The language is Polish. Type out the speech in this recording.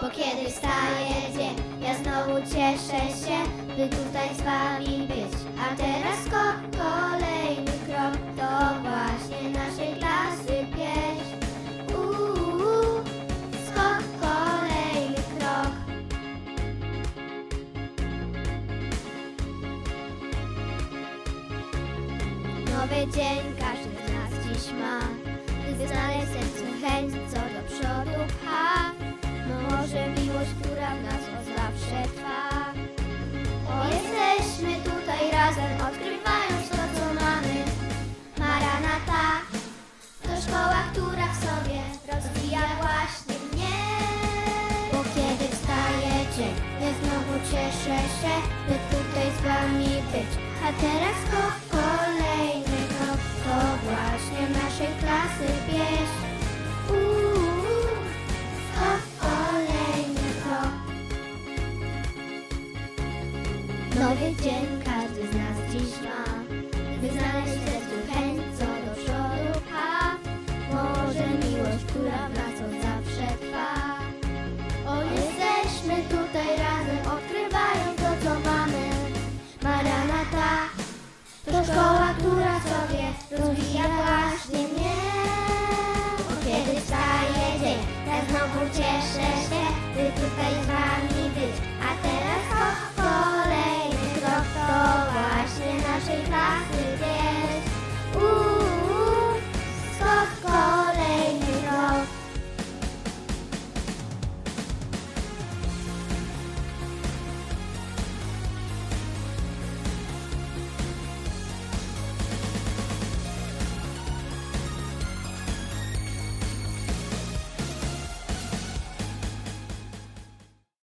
Bo kiedy wstaje dzień, ja znowu cieszę się, by tutaj z wami być. A teraz skok, kolejny krok, to właśnie naszej klasy pieśń. Uuu, skok, kolejny krok. Nowy dzień każdy z nas dziś ma, by znaleźć sercu chęć, co do przodu cieszę by tutaj z wami być. A teraz skok kolejny krok, to właśnie naszej klasy pieśń. Uuu, skok kolejny. Nowy dzień